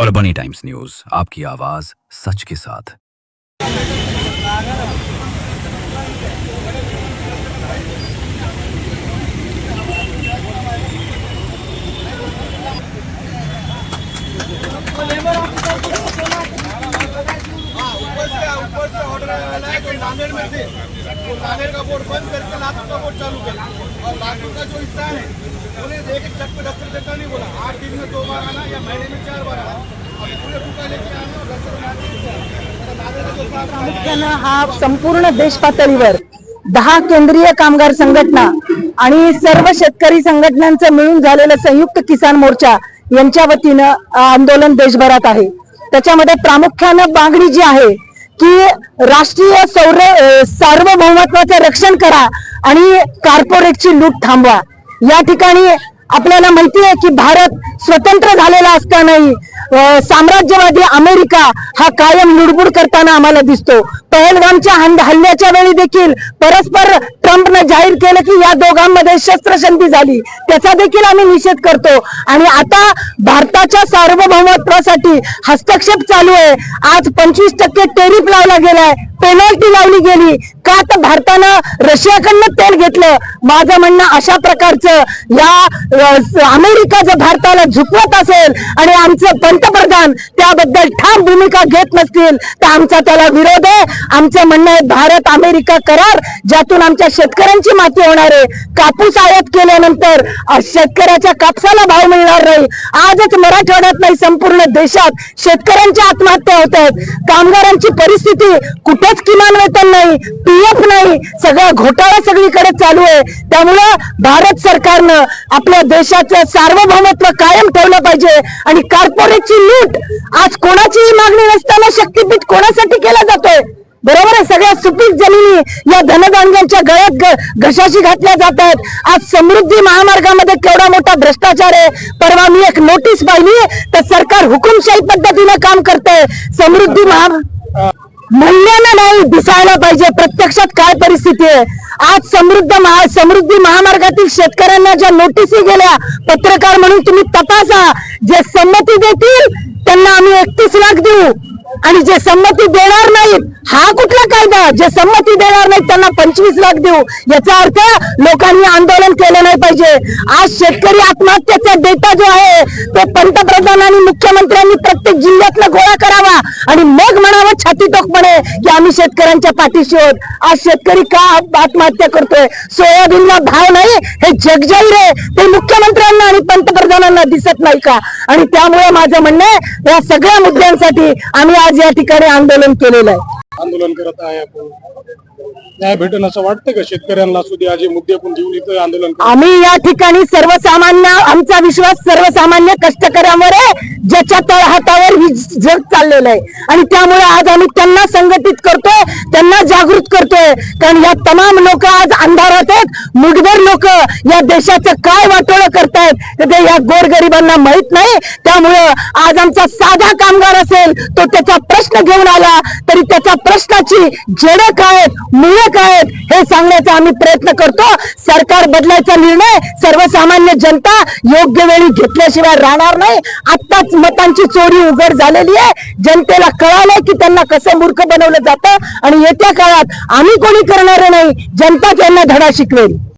और बनी times news, आपकी आवाज़ सच के साथ। नांदेड़ का बोर्ड बंद करके लातूर का बोर्ड चालू कर और लातूर का जो हिस्सा है उन्हें देख के चक्कर दफ्तर देता नहीं बोला. आठ दिन में दो बार आना या महीने में चार बार आना और पूरे टुका लेके आना और दफ्तर प्रामुख्यानं हा संपूर्ण देश पातळीवर दहा केंद्रीय कामगार संघटना आणि सर्व शेतकरी संघटनांचं मिळून झालेलं संयुक्त किसान मोर्चा यांच्या वतीनं आंदोलन देशभरात आहे. त्याच्यामध्ये प्रामुख्यानं मागणी जी आहे की राष्ट्रीय सौर सार्वभौमत्वाचं रक्षण करा आणि कॉर्पोरेटची लूट थांबवा. या ठिकाणी आपल्याला माहिती आहे की भारत स्वतंत्र झालेला असतानाही साम्राज्यवादी अमेरिका हा कायम लुडबुड करताना आम्हाला दिसतो. पहलगामच्या हल्ल्याच्या वेळी देखील परस्पर ट्रम्पनं जाहीर केलं की या दोघांमध्ये शस्त्रसंधी झाली. त्याचा देखील आम्ही निषेध करतो. आणि आता भारताच्या सार्वभौमत्वासाठी हस्तक्षेप चालू आहे. आज पंचवीस टक्के टेरिफ लावला गेलाय. पेनल्टी लावली गेली. का तर भारतानं रशियाकडनं तेल घेतलं? माझं म्हणणं अशा प्रकारचं. या अमेरिका जर भारताला झुकवत असेल आणि आमचं पंतप्रधान त्याबद्दल ठाम भूमिका घेत नसतील तर आमचा त्याला विरोध आहे. आमचं म्हणणं आहे भारत अमेरिका करार ज्यातून आमच्या शेतकऱ्यांची माती होणार आहे. कापूस आयात केल्यानंतर शेतकऱ्याच्या कापसाला भाव मिळणार नाही. आजच मराठवाड्यात नाही संपूर्ण देशात शेतकऱ्यांच्या आत्महत्या होत आहेत. कामगारांची परिस्थिती कुठेच किमान वेतन नाही पीएफ नाही. सगळा घोटाळा सगळीकडे चालू आहे. त्यामुळं भारत सरकारनं आपल्या देशाचं सार्वभौमत्व कायम ठेवलं पाहिजे आणि कॉर्पोरेटची लूट आज कोणाचीही मागणी नसताना शक्तीपीठ कोणासाठी केला जातोय? बरोबर आहे सगळ्या सुपीक जमिनी या धनदांड्यांच्या गळ्यात घशाशी घातल्या जातात आज समृद्धी महामार्गामध्ये केवढा मोठा भ्रष्टाचार आहे परवा मी एक नोटीस पाहिली तर सरकार हुकुमशाही पद्धतीनं काम करतंय. समृद्धी महा म्हणण्यानं नाही दिसायला पाहिजे. प्रत्यक्षात काय परिस्थिती आहे? आज समृद्ध महा समृद्धी महामार्गातील शेतकऱ्यांना ज्या नोटिसी गेल्या पत्रकार म्हणून तुम्ही तपासा. जे संमती देतील त्यांना आम्ही एकतीस लाख देऊ. आणि जे संमती देणार नाहीत हा कुठला कायदा? जे संमती देणार नाही त्यांना पंचवीस लाख देऊ. याचा अर्थ लोकांनी आंदोलन केलं नाही पाहिजे. आज शेतकरी आत्महत्येचा डेटा जो आहे तो पंतप्रधान आणि मुख्यमंत्र्यांनी प्रत्येक जिल्ह्यातला गोळा करावा. आणि मग म्हणावं छातीटोकपणे की आम्ही शेतकऱ्यांच्या पाठीशी आहोत. आज शेतकरी का आत्महत्या करतोय? सोयाबीनला भाव नाही हे जगजाहीर आहे. ते मुख्यमंत्र्यांना आणि पंतप्रधानांना दिसत नाही का? आणि त्यामुळे माझं म्हणणं या सगळ्या मुद्द्यांसाठी आम्ही आज या ठिकाणी आंदोलन केलेलं आहे. आंदोलन करत आहे आपण. न्याय भेटेल असं वाटतं का शेतकऱ्यांना? सुद्धा जे मुद्दे आपण घेऊन इथं आंदोलन आम्ही या ठिकाणी सर्वसामान्य आमचा विश्वास सर्वसामान्य कष्टकऱ्यांवर आहे ज्याच्या तळहातावर ही जग चाललेलं आहे. आणि त्यामुळे आज आम्ही त्यांना संघटित करतोय त्यांना जागृत करतोय. कारण या तमाम लोक आज अंधारात आहेत. मुठभर लोक या देशाचं काय वाटोळं करतायत तर ते या गोरगरिबांना माहीत नाही. त्यामुळं आज आमचा साधा कामगार असेल तो त्याचा प्रश्न घेऊन आला तरी त्याच्या प्रश्नाची जड काय आहेत मुळे काय आहेत हे सांगण्याचा आम्ही प्रयत्न करतो. सरकार बदलायचा निर्णय सर्वसामान्य जनता योग्य वेळी घेतल्याशिवाय राहणार नाही. आत्ताच मतांची चोरी उघड झालेली आहे. जनतेला कळालंय की त्यांना कसं मूर्ख बनवलं जातं. आणि येत्या काळात आम्ही कोणी करणार नाही जनता त्यांना धडा शिकवेल.